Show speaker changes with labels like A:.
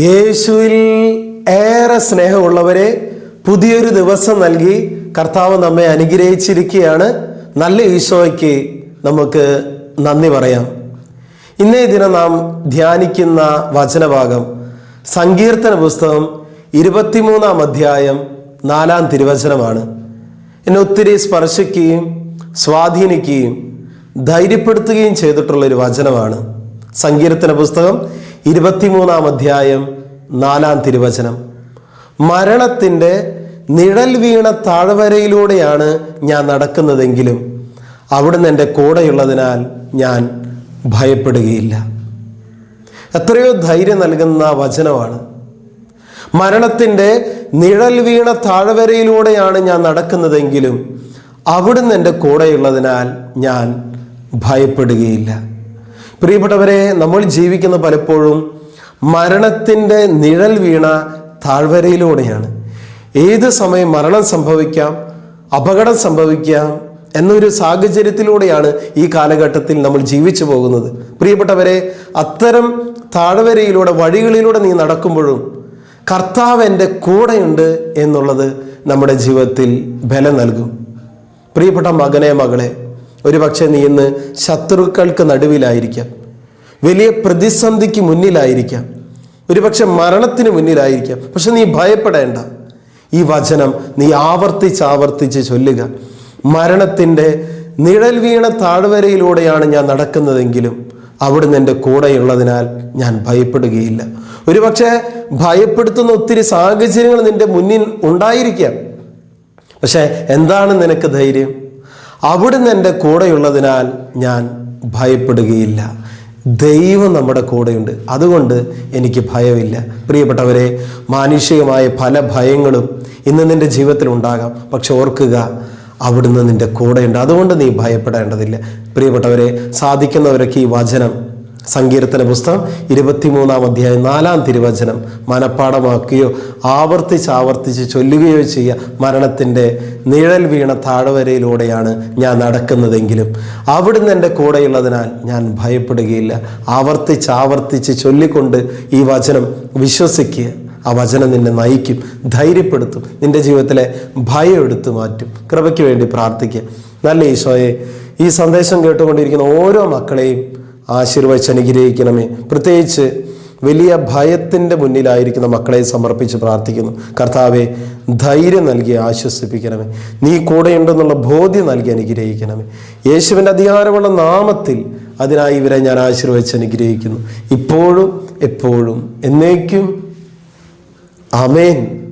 A: യേശുവിൽ ഏറെ സ്നേഹമുള്ളവരെ പുതിയൊരു ദിവസം നൽകി കർത്താവ് നമ്മെ അനുഗ്രഹിച്ചിരിക്കുകയാണ്. നല്ല ഈശോയ്ക്ക് നമുക്ക് നന്ദി പറയാം. ഇന്നേ ദിനം നാം ധ്യാനിക്കുന്ന വചനഭാഗം സങ്കീർത്തന പുസ്തകം ഇരുപത്തിമൂന്നാം അധ്യായം നാലാം തിരുവചനമാണ്. എന്നെ ഒത്തിരി സ്പർശിക്കുകയും സ്വാധീനിക്കുകയും ധൈര്യപ്പെടുത്തുകയും ചെയ്തിട്ടുള്ള ഒരു വചനമാണ്. സങ്കീർത്തന പുസ്തകം ഇരുപത്തിമൂന്നാം അധ്യായം നാലാം തിരുവചനം. മരണത്തിന്റെ നിഴൽ വീണ താഴ്വരയിലൂടെയാണ് ഞാൻ നടക്കുന്നതെങ്കിലും അവിടുന്ന് എന്റെ കൂടെയുള്ളതിനാൽ ഞാൻ ഭയപ്പെടുകയില്ല. എത്രയോ ധൈര്യം നൽകുന്ന വചനമാണ്. മരണത്തിന്റെ നിഴൽ വീണ താഴ്വരയിലൂടെയാണ് ഞാൻ നടക്കുന്നതെങ്കിലും അവിടുന്ന് എന്റെ കൂടെയുള്ളതിനാൽ ഞാൻ ഭയപ്പെടുകയില്ല. പ്രിയപ്പെട്ടവരെ നമ്മൾ ജീവിക്കുന്ന പലപ്പോഴും മരണത്തിന്റെ നിഴൽ വീണ താഴ്വരയിലൂടെയാണ്. ഏത് സമയം മരണം സംഭവിക്കാം അപകടം സംഭവിക്കാം എന്നൊരു സാഹചര്യത്തിലൂടെയാണ് ഈ കാലഘട്ടത്തിൽ നമ്മൾ ജീവിച്ചു പോകുന്നത്. പ്രിയപ്പെട്ടവരെ അത്തരം താഴ്വരയിലൂടെ വഴികളിലൂടെ നീ നടക്കുമ്പോഴും കർത്താവ് എന്റെ കൂടെയുണ്ട് എന്നുള്ളത് നമ്മുടെ ജീവിതത്തിൽ ബലം നൽകും. പ്രിയപ്പെട്ട മകനെ മകളെ ഒരു പക്ഷേ നീ ഇന്ന് ശത്രുക്കൾക്ക് നടുവിലായിരിക്കാം. വലിയ പ്രതിസന്ധിക്ക് മുന്നിലായിരിക്കാം. ഒരുപക്ഷെ മരണത്തിന് മുന്നിലായിരിക്കാം. പക്ഷെ നീ ഭയപ്പെടേണ്ട. ഈ വചനം നീ ആവർത്തിച്ച് ആവർത്തിച്ച് ചൊല്ലുക. മരണത്തിന്റെ നിഴൽ വീണ താഴ്വരയിലൂടെയാണ് ഞാൻ നടക്കുന്നതെങ്കിലും അവിടുന്ന് എന്റെ കൂടെയുള്ളതിനാൽ ഞാൻ ഭയപ്പെടുകയില്ല. ഒരുപക്ഷെ ഭയപ്പെടുത്തുന്ന ഒത്തിരി സാഹചര്യങ്ങൾ നിന്റെ മുന്നിൽ ഉണ്ടായിരിക്കാം. പക്ഷെ എന്താണ് നിനക്ക് ധൈര്യം? അവിടുന്ന് എന്റെ കൂടെയുള്ളതിനാൽ ഞാൻ ഭയപ്പെടുകയില്ല. ദൈവം നമ്മുടെ കൂടെയുണ്ട്. അതുകൊണ്ട് എനിക്ക് ഭയമില്ല. പ്രിയപ്പെട്ടവരെ മാനുഷികമായ പല ഭയങ്ങളും ഇന്ന് നിന്റെ ജീവിതത്തിൽ ഉണ്ടാകാം. പക്ഷെ ഓർക്കുക അവിടുന്ന് നിന്റെ കൂടെയുണ്ട്. അതുകൊണ്ട് നീ ഭയപ്പെടേണ്ടതില്ല. പ്രിയപ്പെട്ടവരെ സാധിക്കുന്നവരൊക്കെ ഈ വചനം സങ്കീർത്തന പുസ്തകം ഇരുപത്തിമൂന്നാം അധ്യായം നാലാം തിരുവചനം മനഃപ്പാടമാക്കുകയോ ആവർത്തിച്ച് ആവർത്തിച്ച് ചൊല്ലുകയോ ചെയ്യുക മരണത്തിന്റെ നിഴൽ വീണ താഴ്വരയിലൂടെയാണ് ഞാൻ നടക്കുന്നതെങ്കിലും അവിടുന്ന് എന്റെ കൂടെയുള്ളതിനാൽ ഞാൻ ഭയപ്പെടുകയില്ല. ആവർത്തിച്ച് ആവർത്തിച്ച് ചൊല്ലിക്കൊണ്ട് ഈ വചനം വിശ്വസിക്കുക. ആ വചനം നിന്നെ നയിക്കും ധൈര്യപ്പെടുത്തും നിന്റെ ജീവിതത്തിലെ ഭയം എടുത്തു മാറ്റും. കൃപയ്ക്ക് വേണ്ടി പ്രാർത്ഥിക്കുക. നല്ല ഈശോയെ ഈ സന്ദേശം കേട്ടുകൊണ്ടിരിക്കുന്ന ഓരോ മക്കളെയും ആശീർവദിച്ച് അനുഗ്രഹിക്കണമേ. പ്രത്യേകിച്ച് വലിയ ഭയത്തിന്റെ മുന്നിലായിരിക്കുന്ന മക്കളെ സമർപ്പിച്ച് പ്രാർത്ഥിക്കുന്നു. കർത്താവെ ധൈര്യം നൽകി ആശ്വസിപ്പിക്കണമേ. നീ കൂടെയുണ്ടെന്നുള്ള ബോധ്യം നൽകി അനുഗ്രഹിക്കണമേ. യേശുവിന്റെ അധികാരമുള്ള നാമത്തിൽ അതിനായി ഇവരെ ഞാൻ ആശീർവദിച്ച് അനുഗ്രഹിക്കുന്നു. ഇപ്പോഴും എപ്പോഴും എന്നേക്കും. ആമേൻ.